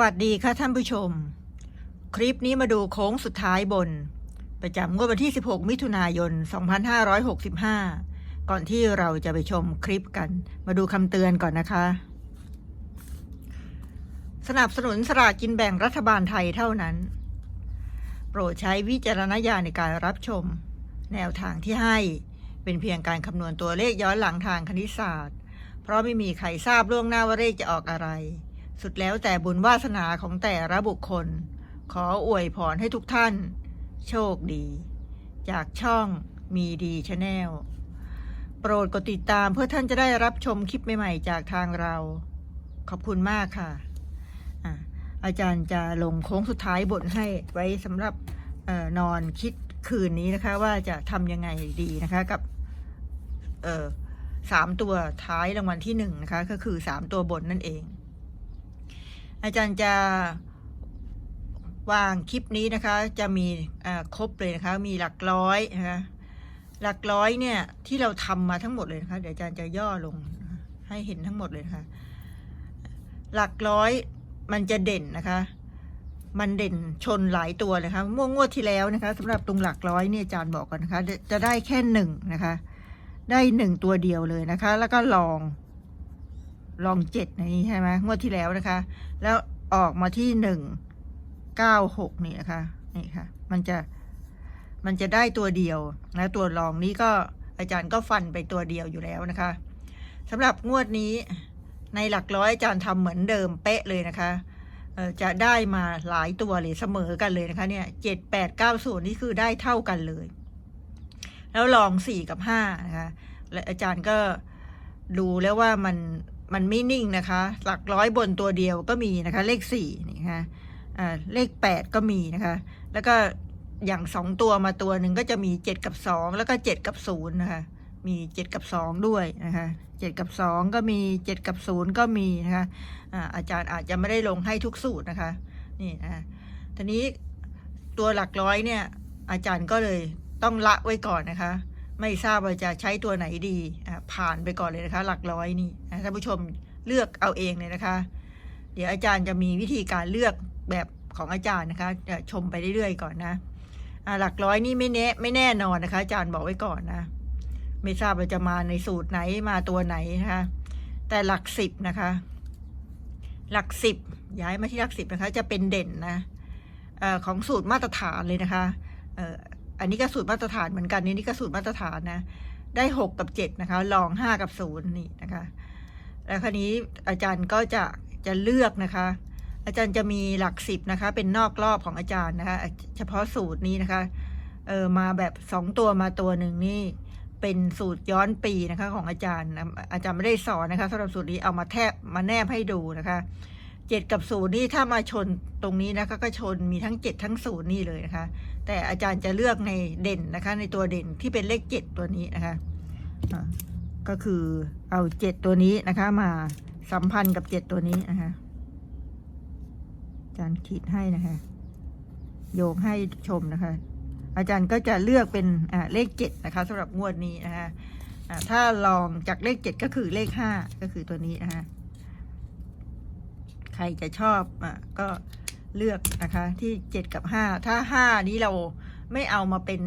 วัสดีค่ะท่านผู้ชม คลิปนี้มาดูโค้งสุดท้ายบน ประจำงวดวันที่ 16 มิถุนายน 2565 ก่อนที่เราจะไปชมคลิปกัน มาดูคำเตือนก่อนนะคะ สนับสนุนสลากกินแบ่งรัฐบาลไทยเท่านั้น โปรดใช้วิจารณญาณในการรับชม แนวทางที่ให้เป็นเพียงการคำนวณตัวเลขย้อนหลังทางคณิตศาสตร์ เพราะไม่มีใครทราบล่วงหน้าว่าเลขจะออกอะไร สุดแล้วแต่บุญวาสนาของแต่ละบุคคล ขออวยพรให้ทุกท่าน โชคดี จากช่องมีดีชาแนลโปรดกดติดตามเพื่อท่านจะได้รับชมคลิปใหม่ๆจากทางเรา ขอบคุณมากค่ะอะอาจารย์จะลงโค้งสุดท้ายบทให้ไว้สำหรับออนอนคิดคืนนี้นะคะ ว่าจะทำยังไงดีนะคะกับสามตัวท้ายรางวัลที่หนึ่งนะคะ ก็คือสามตัวบนนั่นเอง อาจารย์จะวางคลิปนี้นะคะ จะมีครบเลยนะคะ มีหลักร้อยนะคะหลักร้อยเนี่ยที่เราทำมาทั้งหมดเลยนะคะ เดี๋ยวอาจารย์จะย่อลงให้เห็นทั้งหมดเลยนะคะ หลักร้อยมันจะเด่นนะคะ มันเด่นชนหลายตัวเลยค่ะม่วงงวดที่แล้วนะคะสำหรับตรงหลักร้อยเนี่ยอาจารย์บอกก่อนนะคะ จะได้แค่หนึ่งนะคะ ได้หนึ่งตัวเดียวเลยนะคะ แล้วก็ลอง ลองเจ็ดในนี้ใช่ไหมงวดที่แล้วนะคะ แล้วออกมาที่หนึ่งเก้าหกนี่นะคะนี่ค่ะ มันจะมันจะได้ตัวเดียวนะตัวรองนี้ก็อาจารย์ก็ฟันไปตัวเดียวอยู่แล้วนะคะสำหรับงวดนี้ในหลักร้อยอาจารย์ทำเหมือนเดิมเป๊ะเลยนะคะจะได้มาหลายตัวเลยเสมอกันเลยนะคะเนี่ยเจ็ดแปดเก้าศูนย์นี่คือได้เท่ากันเลย แล้วลองสี่กับห้านะคะและอาจารย์ก็ดูแล้วว่ามัน มันไม่นิ่งนะคะ หลักร้อยบนตัวเดียวก็มีนะคะ เลขสี่นี่นะคะอ่าเลขแปดก็มีนะคะ แล้วก็อย่างสองตัวมาตัวหนึ่งก็จะมีเจ็ดกับสองแล้วก็เจ็ดกับศูนย์นะคะ มีเจ็ดกับสองด้วยนะคะเจ็ดกับสองก็มีเจ็ดกับศูนย์ก็มีนะคะอาอาจารย์อาจจะไม่ได้ลงให้ทุกสูตรนะคะนี่นะทีนี้ตัวหลักร้อยเนี่ย อาจารย์ก็เลยต้องละไว้ก่อนนะคะ ไม่ทราบว่าจะใช้ตัวไหนดีอ่าผ่านไปก่อนเลยนะคะ หลักร้อยนี่นะท่านผู้ชมเลือกเอาเองเลยนะคะ เดี๋ยวอาจารย์จะมีวิธีการเลือกแบบของอาจารย์นะคะจะชมไปเรื่อยๆก่อนนะหลักร้อยนี่ไม่แน่ไม่แน่นอนนะคะ อาจารย์บอกไว้ก่อนนะ ไม่ทราบว่าจะมาในสูตรไหนมาตัวไหนนะคะ แต่หลักสิบนะคะ หลักสิบย้ายมาที่หลักสิบนะคะ จะเป็นเด่นนะอของสูตรมาตรฐานเลยนะคะ อันนี้ก็สูตรมาตรฐานเหมือนกันนี่นี่ก็สูตรมาตรฐานนะ ได้หกกับเจ็ดนะคะลองห้ากับศูนย์นี่นะคะ แล้วคราวนี้อาจารย์ก็จะจะเลือกนะคะ อาจารย์จะมีหลักสิบนะคะ เป็นนอกรอบของอาจารย์นะคะ เฉพาะสูตรนี้นะคะเออมาแบบสองตัวมาตัวหนึ่งนี่เป็นสูตรย้อนปีนะคะของอาจารย์ อาจารย์ไม่ได้สอนนะคะสำหรับสูตรนี้เอามาแทบมาแนบให้ดูนะคะ เจ็ดกับศูนย์นี่ถ้ามาชนตรงนี้นะคะก็ชนมีทั้งเจ็ดทั้งศูนย์นี่เลยนะคะ แต่อาจารย์จะเลือกในเด่นนะคะ ในตัวเด่นที่เป็นเลขเจ็ดตัวนี้นะคะก็คือเอาเจ็ดตัวนี้นะคะ มาสัมพันธ์กับเจ็ดตัวนี้นะคะอาจารย์ขีดให้นะคะ โยกให้ชมนะคะ อาจารย์ก็จะเลือกเป็นเลขเจ็ดนะคะสำหรับงวดนี้นะคะถ้าลองจากเลขเจ็ดก็คือเลขห้าก็คือตัวนี้นะคะ ใครจะชอบอะก็เลือกนะคะที่เจ็ดกับห้าถ้าห้านี้เราไม่เอามาเป็น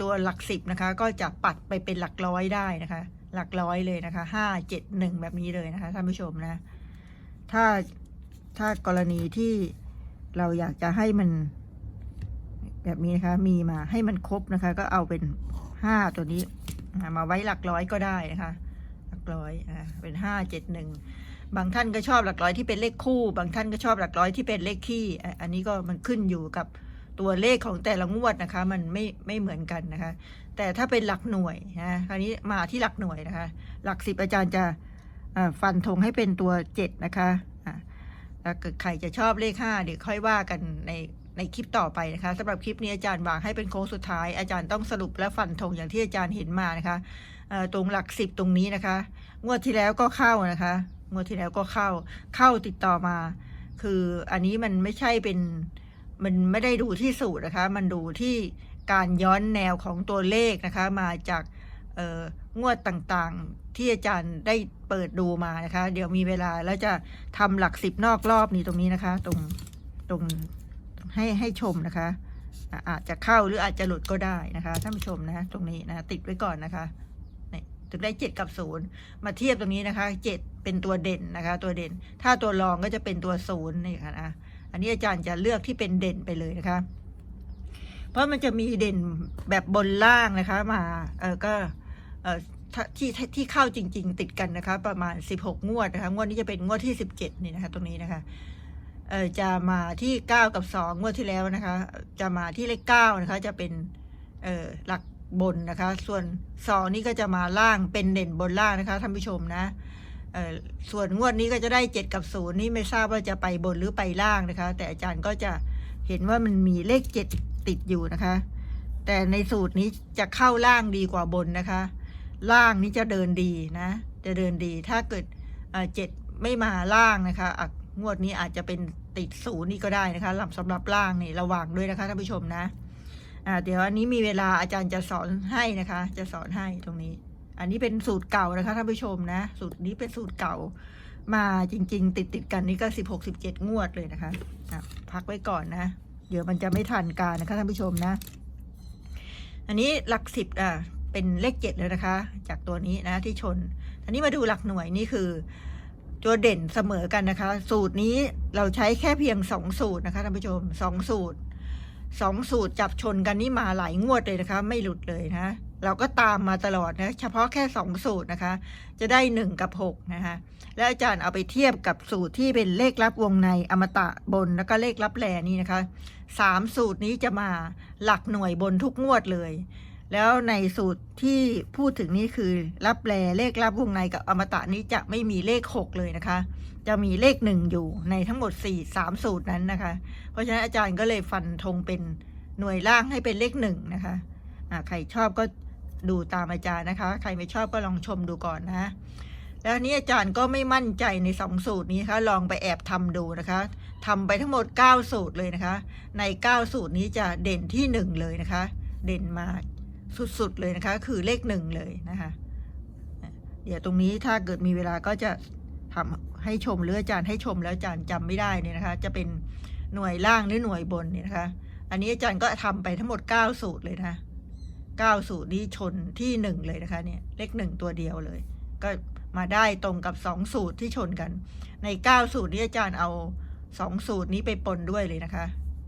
ตัวหลักสิบนะคะ ก็จะปัดไปเป็นหลักร้อยได้นะคะ หลักร้อยเลยนะคะห้าเจ็ดหนึ่งแบบนี้เลยนะคะท่านผู้ชมนะ ถ้าถ้ากรณีที่เราอยากจะให้มัน แบบนี้นะคะ มีมาให้มันครบนะคะ ก็เอาเป็นห้าตัวนี้ มาไว้หลักร้อยก็ได้นะคะ หลักร้อยอ่าเป็นห้าเจ็ดหนึ่ง บางท่านก็ชอบหลักร้อยที่เป็นเลขคู่ บางท่านก็ชอบหลักร้อยที่เป็นเลขคี่ อันนี้ก็มันขึ้นอยู่กับตัวเลขของแต่ละงวดนะคะ มันไม่ไม่เหมือนกันนะคะ แต่ถ้าเป็นหลักหน่วยนะคราวนี้มาที่หลักหน่วยนะคะ หลักสิบอาจารย์จะฟันธงให้เป็นตัวเจ็ดนะคะอ่าแล้วเกิดใครจะชอบเลขห้าเดี๋ยวค่อยว่ากันในในคลิปต่อไปนะคะสำหรับคลิปนี้อาจารย์วางให้เป็นโค้งสุดท้าย อาจารย์ต้องสรุปและฟันธงอย่างที่อาจารย์เห็นมานะคะตรงหลักสิบตรงนี้นะคะ งวดที่แล้วก็เข้านะคะ งวดที่แล้วก็เข้าเข้าติดต่อมา คืออันนี้มันไม่ใช่เป็นมันไม่ได้ดูที่สูตรนะคะ มันดูที่การย้อนแนวของตัวเลขนะคะ มาจากเอองวดต่างๆที่อาจารย์ได้เปิดดูมานะคะ เดี๋ยวมีเวลาแล้วจะทำหลักสิบนอกรอบนี้ตรงนี้นะคะ ตรงตรงให้ให้ชมนะคะ อาจจะเข้าหรืออาจจะหลุดก็ได้นะคะท่านผู้ชมนะตรงนี้นะ ติดไว้ก่อนนะคะ ถึงได้เจ็ดกับศูนย์มาเทียบตรงนี้นะคะเจ็ดเป็นตัวเด่นนะคะ ตัวเด่น ถ้าตัวรองก็จะเป็นตัวศูนย์นี่ค่ะนะอันนี้อาจารย์จะเลือกที่เป็นเด่นไปเลยนะคะ เพราะมันจะมีเด่นแบบบนล่างนะคะ มาเออก็เออที่ที่ที่เข้าจริง ๆ ติดกันนะคะ ประมาณ 16 งวดนะคะ งวดนี้จะเป็นงวดที่ 17 นี่นะคะ ตรงนี้นะคะเออจะมาที่ 9 กับ 2 งวดที่แล้วนะคะ จะมาที่เลข9นะคะ จะเป็นเออหลัก บนนะคะ ส่วน2นี่ก็จะมาล่างเป็นเด่นบนล่างนะคะท่านผู้ชมนะส่วนงวดนี้ก็จะได้ 7 กับ 0 นี่ไม่ทราบว่าจะไปบนหรือไปล่างนะคะ แต่อาจารย์ก็จะเห็นว่ามันมีเลข 7 ติดอยู่นะคะ แต่ในสูตรนี้จะเข้าล่างดีกว่าบนนะคะ ล่างนี้จะเดินดีนะ จะเดินดีถ้าเกิดเจ็ดไม่มาล่างนะคะงวดนี้อาจจะเป็นติดศูนย์นี่ก็ได้นะคะสำหรับล่างนี่ระวังด้วยนะคะท่านผู้ชมนะ อ่าเดี๋ยวอันนี้มีเวลาอาจารย์จะสอนให้นะคะ จะสอนให้ตรงนี้ อันนี้เป็นสูตรเก่านะคะท่านผู้ชมนะ สูตรนี้เป็นสูตรเก่า มาจริง ๆ ติดติดกันนี่ก็สิบหกสิบเจ็ดงวดเลยนะคะะพักไว้ก่อนนะ เดี๋ยวมันจะไม่ทันการนะคะท่านผู้ชมนะ อันนี้หลักสิบอะเป็นเลขเจ็ดเลยนะคะ จากตัวนี้นะที่ชนอันนี้มาดูหลักหน่วยนี่คือตัวเด่นเสมอกันนะคะ สูตรนี้เราใช้แค่เพียงสองสูตรนะคะท่านผู้ชมสองสูตร สองสูตรจับชนกันนี่มาหลายงวดเลยนะคะ ไม่หลุดเลยนะ เราก็ตามมาตลอดนะ เฉพาะแค่สองสูตรนะคะ จะได้หนึ่งกับหกนะคะแล้วอาจารย์เอาไปเทียบกับสูตรที่เป็นเลขลับวงในอมตะบนแล้วก็เลขลับแลนี่นะคะสามสูตรนี้จะมาหลักหน่วยบนทุกงวดเลย แล้วในสูตรที่พูดถึงนี่คือรับแลเลขรับวงในกับอมตะนี้จะไม่มีเลขหกเลยนะคะ จะมีเลขหนึ่งอยู่ในทั้งหมดสี่สามสูตรนั้นนะคะ เพราะฉะนั้นอาจารย์ก็เลยฟันธงเป็นหน่วยล่างให้เป็นเลขหนึ่งนะคะอ่าใครชอบก็ดูตามอาจารย์นะคะ ใครไม่ชอบก็ลองชมดูก่อนนะแล้วนี้อาจารย์ก็ไม่มั่นใจในสองสูตรนี้นะคะลองไปแอบทำดูนะคะทำไปทั้งหมด 9 สูตรเลยนะคะ ใน 9 สูตรนี้จะเด่นที่ 1 เลยนะคะ เด่นมา สุด ๆ เลยนะคะ คือเลขหนึ่งเลยนะคะ เดี๋ยวตรงนี้ถ้าเกิดมีเวลาก็จะทำให้ชมหรืออาจารย์ให้ชมแล้วอาจารย์จำไม่ได้เนี่ยนะคะ จะเป็นหน่วยล่างหรือหน่วยบนเนี่ยนะคะ อันนี้อาจารย์ก็ทำไปทั้งหมด 9 สูตรเลยนะ9สูตรนี้ชนที่ 1 เลยนะคะเนี่ยเลขหนึ่งตัวเดียวเลย ก็มาได้ตรงกับ 2 สูตรที่ชนกัน ใน 9 สูตรนี้อาจารย์เอา 2 สูตรนี้ไปปนด้วยเลยนะคะ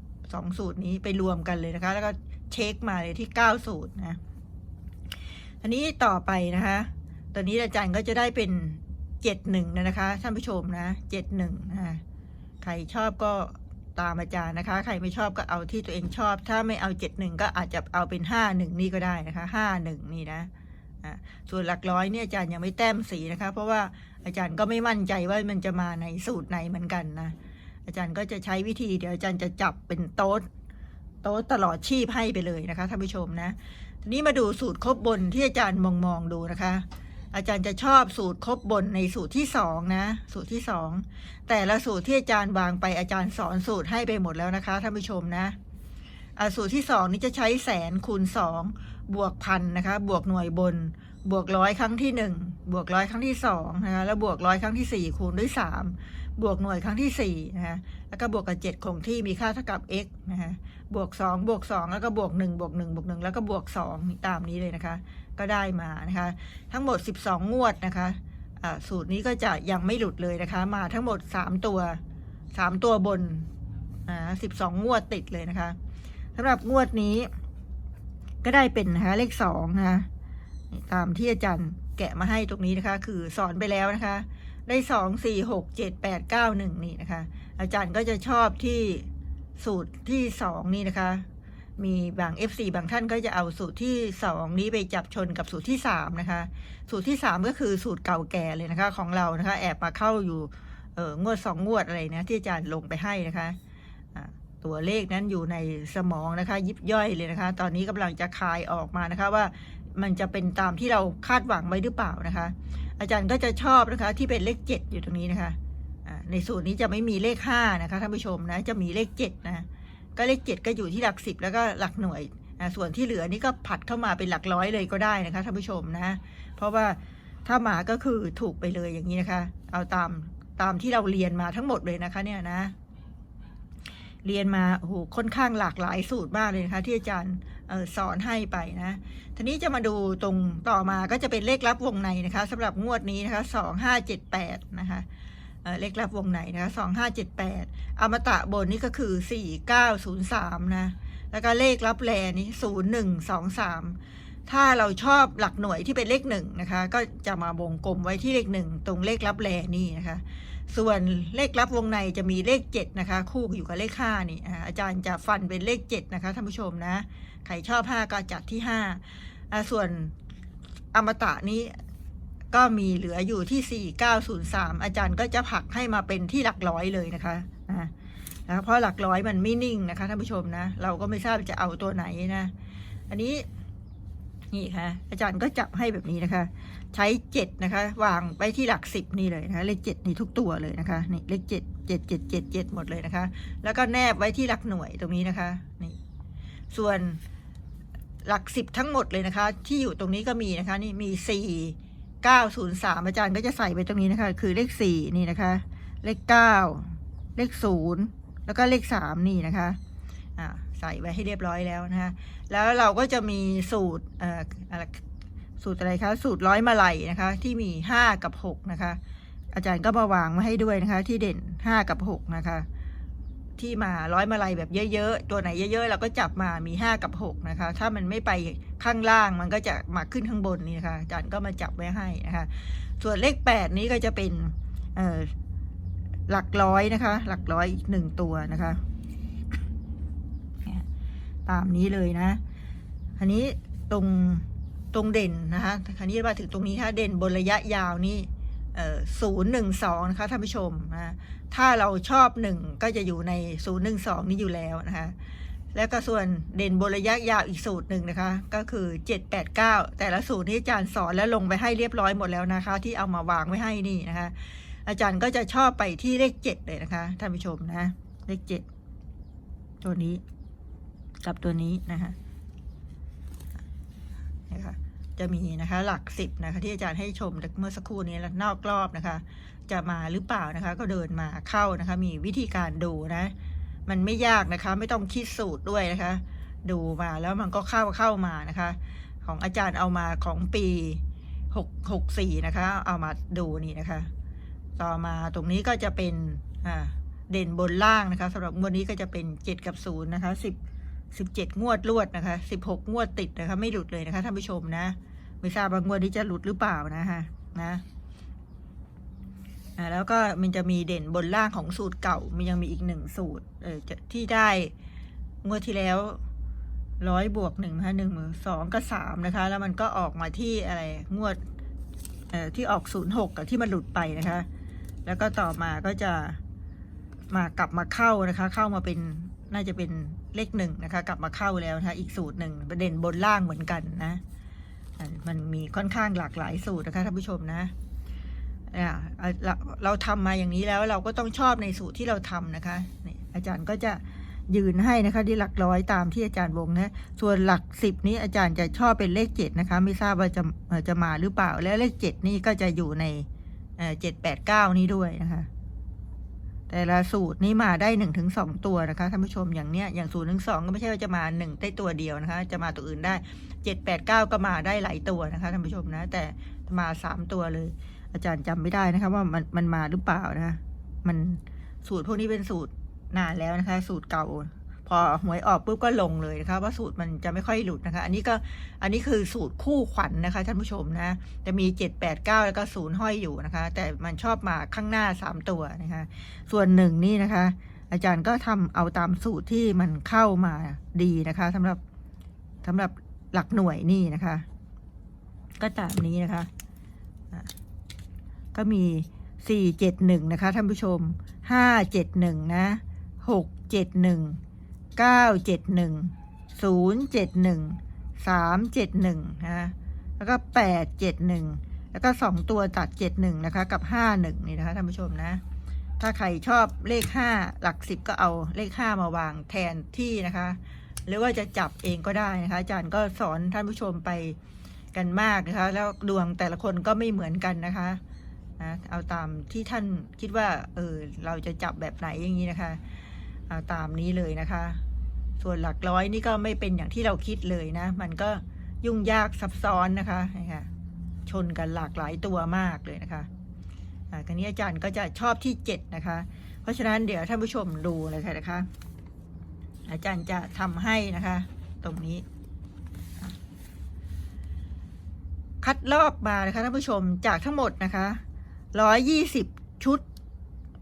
2 สูตรนี้ไปรวมกันเลยนะคะ แล้วก็ เช็คมาเลยที่9สูตรนะ อันนี้ต่อไปนะคะ ตอนนี้อาจารย์ก็จะได้เป็น 71 นะคะ ท่านผู้ชมนะ 71 นะคะใครชอบก็ตามอาจารย์นะคะ ใครไม่ชอบก็เอาที่ตัวเองชอบ ถ้าไม่เอา 71 ก็อาจจะเอาเป็น 51 นี่ก็ได้นะคะ 51 นี่นะอะส่วนหลักร้อยเนี่ยอาจารย์ยังไม่แต้มสีนะคะ เพราะว่าอาจารย์ก็ไม่มั่นใจว่ามันจะมาในสูตรไหนเหมือนกันนะ อาจารย์ก็จะใช้วิธีเดี๋ยวอาจารย์จะจับเป็นโต๊ด โต๊ะตลอดชีพให้ไปเลยนะคะท่านผู้ชมนะทีนี้มาดูสูตรครบบนที่อาจารย์มองมองๆดูนะคะ อาจารย์จะชอบสูตรครบบนในสูตรที่สองนะ สูตรที่สองแต่ละสูตรที่อาจารย์วางไปอาจารย์สอนสูตรให้ไปหมดแล้วนะคะท่านผู้ชมนะอะสูตรที่สองนี้จะใช้แสนคูณสองบวกพันนะคะ บวกหน่วยบน บวกร้อยครั้งที่หนึ่งบวกร้อยครั้งที่สองนะคะแล้วบวกร้อยครั้งที่สี่คูณด้วยสามบวกหน่วยครั้งที่สี่นะคะแล้วก็บวกกับเจ็ดคงที่มีค่าเท่ากับ x นะคะบวกสองบวกสองแล้วก็บวกหนึ่งบวกหนึ่งบวกหนึ่งแล้วก็บวกสองตามนี้เลยนะคะ ก็ได้มานะคะ ทั้งหมด12งงวดนะคะสูตรนี้ก็จะยังไม่หลุดเลยนะคะ มาทั้งหมด3ตัว3ตัวบนอ่า12งงวดติดเลยนะคะสำหรับงวดนี้ ก็ได้เป็นนะคะเลขสองนะคะ ตามที่อาจารย์แกะมาให้ตรงนี้นะคะ คือสอนไปแล้วนะคะ ได้สองสี่หกเจ็ดแปดเก้าหนึ่งนี่นะคะ อาจารย์ก็จะชอบที่สูตรที่สองนี่นะคะ มีบาง FC บางท่านก็จะเอาสูตรที่สองนี้ไปจับชนกับสูตรที่สามนะคะ สูตรที่สามก็คือสูตรเก่าแก่เลยนะคะ ของเรานะคะ แอบมาเข้าอยู่เอองวดสองงวดอะไรนะที่อาจารย์ลงไปให้นะคะตัวเลขนั้นอยู่ในสมองนะคะ ยิบย่อยเลยนะคะ ตอนนี้กำลังจะคายออกมานะคะว่า มันจะเป็นตามที่เราคาดหวังไว้หรือเปล่านะคะ อาจารย์ก็จะชอบนะคะที่เป็นเลขเจ็ดอยู่ตรงนี้นะคะในสูตรนี้จะไม่มีเลขห้านะคะท่านผู้ชมนะจะมีเลขเจ็ดนะก็เลขเจ็ดก็อยู่ที่หลักสิบแล้วก็หลักหน่วยส่วนที่เหลือนี่ก็ผัดเข้ามาเป็นหลักร้อยเลยก็ได้นะคะท่านผู้ชมนะเพราะว่าถ้ามาก็คือถูกไปเลยอย่างนี้นะคะ เอาตามตามที่เราเรียนมาทั้งหมดเลยนะคะเนี่ยนะ เรียนมาโอ้โหค่อนข้างหลากหลายสูตรมากเลยนะคะที่อาจารย์ สอนให้ไปนะ ทีนี้จะมาดูตรงต่อมาก็จะเป็นเลขลับวงในนะคะสำหรับงวดนี้นะคะสองห้าเจ็ดแปดนะคะเเลขลับวงในนะคะสองห้าเจ็ดแปดอมตะบนนี่ก็คือสี่เก้าศูนย์สามนะ แล้วก็เลขลับแลนี่ศูนย์หนึ่งสองสามถ้าเราชอบหลักหน่วยที่เป็นเลขหนึ่งนะคะ ก็จะมาวงกลมไว้ที่เลขหนึ่งตรงเลขลับแลนี่นะคะ ส่วนเลขลับวงในจะมีเลขเจ็ดนะคะ คู่อยู่กับเลขห้านี่อาจารย์จะฟันเป็นเลขเจ็ดนะคะท่านผู้ชมนะใครชอบห้าก็จัดที่ห้าส่วนอมตะนี้ก็มีเหลืออยู่ที่สี่เก้าศูนย์สามอาจารย์ก็จะผลักให้มาเป็นที่หลักร้อยเลยนะคะนะเพราะหลักร้อยมันไม่นิ่งนะคะท่านผู้ชมนะ เราก็ไม่ทราบจะเอาตัวไหนนะ อันนี้ นี่ค่ะ อาจารย์ก็จับให้แบบนี้นะคะ ใช้เจ็ดนะคะ วางไปที่หลักสิบนี่เลยนะคะเลขเจ็ดนี่ทุกตัวเลยนะคะนี่เลขเจ็ดเจ็ดเจ็ดเจ็ดเจ็ดหมดเลยนะคะ แล้วก็แนบไว้ที่หลักหน่วยตรงนี้นะคะนี่ส่วนหลักสิบทั้งหมดเลยนะคะ ที่อยู่ตรงนี้ก็มีนะคะ นี่มีสี่เก้าศูนย์สามอาจารย์ก็จะใส่ไปตรงนี้นะคะ คือเลขสี่นี่นะคะ เลขเก้าเลขศูนย์แล้วก็เลขสามนี่นะคะอ่า ใส่ไว้ให้เรียบร้อยแล้วนะคะแล้วเราก็จะมีสูตรเอ่ออะไรสูตรอะไรคะ สูตรร้อยมาลัยนะคะ ที่มีห้ากับหกนะคะ อาจารย์ก็มาวางมาให้ด้วยนะคะ ที่เด่นห้ากับหกนะคะ ที่มาร้อยมาลัยแบบเยอะๆ ตัวไหนเยอะๆ เราก็จับมามีห้ากับหกนะคะ ถ้ามันไม่ไปข้างล่างมันก็จะมาขึ้นข้างบนนี่นะคะอาจารย์ก็มาจับไว้ให้นะคะ ส่วนเลขแปดนี้ก็จะเป็นหลักร้อยนะคะ หลักร้อยหนึ่งตัวนะคะ ตามนี้เลยนะอันนี้ตรงตรงเด่นนะคะคันนี้มาถึงตรงนี้ถ้าเด่นบนระยะยาวนี่ศูนย์หนึ่งสองนะคะท่านผู้ชมนะถ้าเราชอบหนึ่งก็จะอยู่ในศูนย์หนึ่งสองนี้อยู่แล้วนะคะแล้วก็ส่วนเด่นบนระยะยาวอีกสูตรหนึ่งนะคะ ก็คือเจ็ดแปดเก้าแต่ละสูตรที่อาจารย์สอนแล้วลงไปให้เรียบร้อยหมดแล้วนะคะ ที่เอามาวางไว้ให้นี่นะคะ อาจารย์ก็จะชอบไปที่เลขเจ็ดเลยนะคะท่านผู้ชมนะ เลขเจ็ดตัวนี้ กับตัวนี้นะคะนะคะจะมีนะคะหลักสิบนะคะที่อาจารย์ให้ชมเมื่อสักครู่นี้แล้วนอกรอบนะคะ จะมาหรือเปล่านะคะ ก็เดินมาเข้านะคะ มีวิธีการดูนะ มันไม่ยากนะคะ ไม่ต้องคิดสูตรด้วยนะคะ ดูมาแล้วมันก็เข้าเข้ามานะคะ ของอาจารย์เอามาของปีหกหกสี่นะคะ เอามาดูนี่นะคะ ต่อมาตรงนี้ก็จะเป็นอ่าเด่นบนล่างนะคะสำหรับงวดนี้ก็จะเป็นเจ็ดกับศูนย์นะคะสิบ สิบเจ็ดงวดรวดนะคะสิบหกงวดติดนะคะ ไม่หลุดเลยนะคะท่านผู้ชมนะ ไม่ทราบว่างวดนี้จะหลุดหรือเปล่านะคะนะอ่าแล้วก็มันจะมีเด่นบนล่างของสูตรเก่า มันยังมีอีกหนึ่งสูตร เออที่ได้งวดที่แล้วร้อยบวกหนึ่งนะคะหนึ่งสองกับสามนะคะ แล้วมันก็ออกมาที่อะไรงวดเอ่อที่ออกศูนย์หกกับที่มันหลุดไปนะคะ แล้วก็ต่อมาก็จะมากลับมาเข้านะคะ เข้ามาเป็น น่าจะเป็นเลขหนึ่งนะคะ กลับมาเข้าแล้วนะคะ อีกสูตรหนึ่งประเด็นบนล่างเหมือนกันนะ มันมีค่อนข้างหลากหลายสูตรนะคะท่านผู้ชมนะเราเราทำมาอย่างนี้แล้วเราก็ต้องชอบในสูตรที่เราทำนะคะนี่อาจารย์ก็จะยืนให้นะคะที่หลักร้อยตามที่อาจารย์วงนะส่วนหลักสิบนี้อาจารย์จะชอบเป็นเลขเจ็ดนะคะไม่ทราบว่าจะจะมาหรือเปล่า แล้วเลขเจ็ดนี่ก็จะอยู่ในเจ็ดแปดเก้านี้ด้วยนะคะ แต่ละสูตรนี้มาได้หนึ่งถึงสองตัวนะคะท่านผู้ชมอย่างเนี้ยอย่างศูนย์ถึงสองก็ไม่ใช่ว่าจะมาหนึ่งได้ตัวเดียวนะคะ จะมาตัวอื่นได้เจ็ดแปดเก้าก็มาได้หลายตัวนะคะท่านผู้ชมนะ แต่มาสามตัวเลย อาจารย์จำไม่ได้นะคะว่ามันมันมาหรือเปล่านะ มันสูตรพวกนี้เป็นสูตรนานแล้วนะคะ สูตรเก่า พอหวยออกปุ๊บก็ลงเลยนะคะว่าสูตรมันจะไม่ค่อยหลุดนะคะ อันนี้ก็อันนี้คือสูตรคู่ขวัญนนะคะท่านผู้ชมนะจะมีเจ็ดแปดเก้าแล้วก็ศูนย์ห้อยอยู่นะคะ แต่มันชอบมาข้างหน้าสามตัวนะคะ ส่วนหนึ่งนี่นะคะ อาจารย์ก็ทำเอาตามสูตรที่มันเข้ามาดีนะคะสำหรับสำหรับหลักหน่วยนี่นะคะ ก็ตามนี้นะคะอะก็มีสี่เจ็ดหนึ่งนะคะท่านผู้ชมห้าเจ็ดหนึ่งนะหกเจ็ดหนึ่ง เก้าเจ็ดหนึ่งศูนย์เจ็ดหนึ่งสามเจ็ดหนึ่งนะแล้วก็แปดเจ็ดหนึ่งแล้วก็สองตัวตัดเจ็ดหนึ่งนะคะ กับห้าหนึ่งนี่นะคะท่านผู้ชมนะ ถ้าใครชอบเลขห้าหลักสิบก็เอาเลขห้ามาวางแทนที่นะคะ หรือว่าจะจับเองก็ได้นะคะ อาจารย์ก็สอนท่านผู้ชมไปกันมากนะคะ แล้วดวงแต่ละคนก็ไม่เหมือนกันนะคะนะเอาตามที่ท่านคิดว่า เออ เราจะจับแบบไหนอย่างนี้นะคะ เอาตามนี้เลยนะคะ ส่วนหลักร้อยนี่ก็ไม่เป็นอย่างที่เราคิดเลยนะ มันก็ยุ่งยากซับซ้อนนะคะนะคะชนกันหลากหลายตัวมากเลยนะคะอ่าคราวนี้อาจารย์ก็จะชอบที่เจ็ดนะคะ เพราะฉะนั้นเดี๋ยวท่านผู้ชมดูเลยค่ะนะคะ อาจารย์จะทำให้นะคะ ตรงนี้ คัดลอกมานะคะท่านผู้ชมจากทั้งหมดนะคะร้อยยี่สิบชุด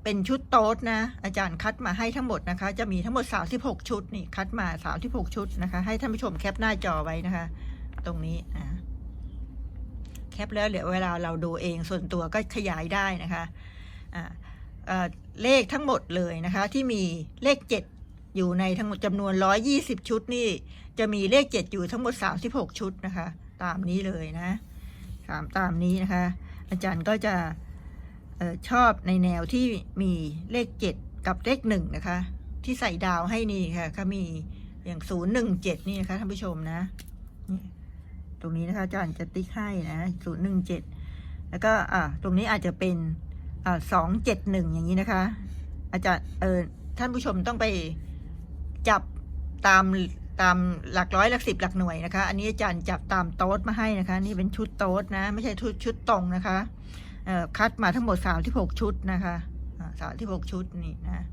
เป็นชุดโต๊ดนะ อาจารย์คัดมาให้ทั้งหมดนะคะ จะมีทั้งหมดสาสิบหกชุดนี่คัดมาสาสิบหกชุดนะคะ ให้ท่านผู้ชมแคปหน้าจอไว้นะคะ ตรงนี้นะแคปแล้วเดี๋ยวเวลาเราดูเองส่วนตัวก็ขยายได้นะคะอ่าเลขทั้งหมดเลยนะคะ ที่มีเลขเจ็ดอยู่ในทั้งหมดจำนวนร้อยยี่สิบชุดนี่ จะมีเลขเจ็ดอยู่ทั้งหมดสามสิบหกชุดนะคะ ตามนี้เลยนะตามตามนี้นะคะ อาจารย์ก็จะ ชอบในแนวที่มีเลขเจ็ดกับเลขหนึ่งนะคะ ที่ใส่ดาวให้นี่ค่ะก็มีอย่างศูนย์หนึ่งเจ็ดนี่นะคะท่านผู้ชมนะนี่ตรงนี้นะคะอาจารย์จะติ๊กให้นะศูนย์หนึ่งเจ็ดแล้วก็อ่าตรงนี้อาจจะเป็นอ่าสองเจ็ดหนึ่งอย่างนี้นะคะ อาจารย์เออท่านผู้ชมต้องไปจับตามตามหลักร้อยหลักสิบหลักหน่วยนะคะ อันนี้อาจารย์จับตามโต๊ดมาให้นะคะ นี่เป็นชุดโต๊ดนะ ไม่ใช่ชุดชุดตรงนะคะ คัดมาทั้งหมดสามที่หกชุดนะคะสามที่หกชุดนี่นะ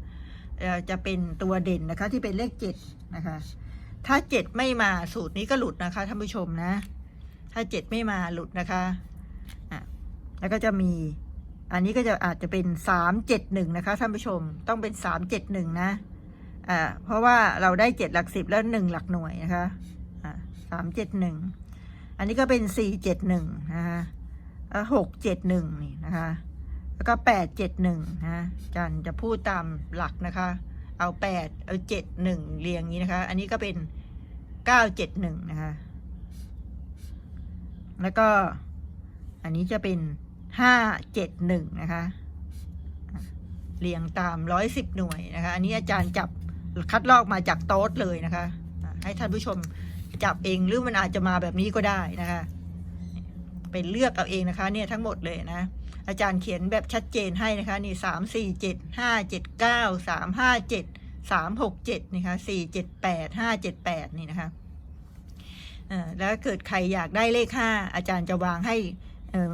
จะเป็นตัวเด่นนะคะที่เป็นเลขเจ็ดนะคะ ถ้าเจ็ดไม่มาสูตรนี้ก็หลุดนะคะท่านผู้ชมนะ ถ้าเจ็ดไม่มาหลุดนะคะอะแล้วก็จะมีอันนี้ก็จะอาจจะเป็นสามเจ็ดหนึ่งนะคะท่านผู้ชมต้องเป็นสามเจ็ดหนึ่งนะอ่าเพราะว่าเราได้เจ็ดหลักสิบแล้วหนึ่งหลักหน่วยนะคะอ่าสามเจ็ดหนึ่งอันนี้ก็เป็นสี่เจ็ดหนึ่งนะคะ หกเจ็ดหนึ่งนี่นะคะ แล้วก็แปดเจ็ดหนึ่งนะจันจะพูดตามหลักนะคะ เอาแปดเอาเจ็ดหนึ่งเรียงนี้นะคะ อันนี้ก็เป็นเก้าเจ็ดหนึ่งนะคะ แล้วก็อันนี้จะเป็นห้าเจ็ดหนึ่งนะคะ เรียงตามร้อยสิบหน่วยนะคะ อันนี้อาจารย์จับคัดลอกมาจากโต๊ดเลยนะคะ ให้ท่านผู้ชมจับเองหรือมันอาจจะมาแบบนี้ก็ได้นะคะ เป็นเลือกเอาเองนะคะเนี่ยทั้งหมดเลยนะ อาจารย์เขียนแบบชัดเจนให้นะคะนี่สามสี่เจ็ดห้าเจ็ดเก้าสามห้าเจ็ดสามหกเจ็ดนี่คะสี่เจ็ดแปดห้าเจ็ดแปดนี่นะคะแล้วเกิดใครอยากได้เลขห้าอาจารย์จะวางให้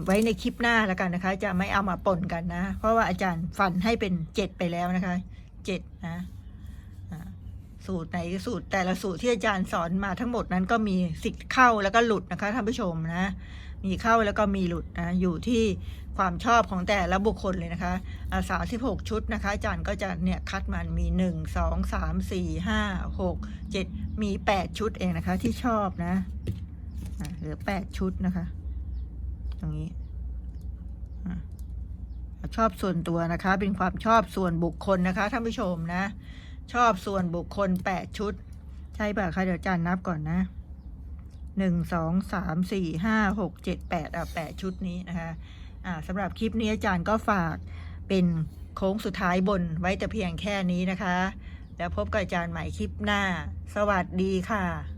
ไว้ในคลิปหน้าแล้วกันนะคะ จะไม่เอามาปนกันนะ เพราะว่าอาจารย์ฟันให้เป็นเจ็ดไปแล้วนะคะเจ็ดนะสูตรไหนสูตรแต่ละสูตรที่อาจารย์สอนมาทั้งหมดนั้นก็มีสิทธิ์เข้าแล้วก็หลุดนะคะท่านผู้ชมนะ มีเข้าแล้วก็มีหลุดนะอยู่ที่ความชอบของแต่ละบุคคลเลยนะคะสาสิบหกชุดนะคะอาจารย์ก็จะเนี่ยคัดมันมีหนึ่งสองสามสี่ห้าหกเจ็ดมีแปดชุดเองนะคะ ที่ชอบนะเหลือแปดชุดนะคะ ตรงนี้ชอบส่วนตัวนะคะ เป็นความชอบส่วนบุคคลนะคะท่านผู้ชมนะ ชอบส่วนบุคคลแปดชุด ใช่ป่ะคะเดี๋ยวอาจารย์นับก่อนนะ หนึ่งสองสามสี่ห้าหกเจ็ดแปดอะแปดชุดนี้นะคะอ่าสำหรับคลิปนี้อาจารย์ก็ฝากเป็นโค้งสุดท้ายบนไว้แต่เพียงแค่นี้นะคะ แล้วพบกับอาจารย์ใหม่คลิปหน้า สวัสดีค่ะ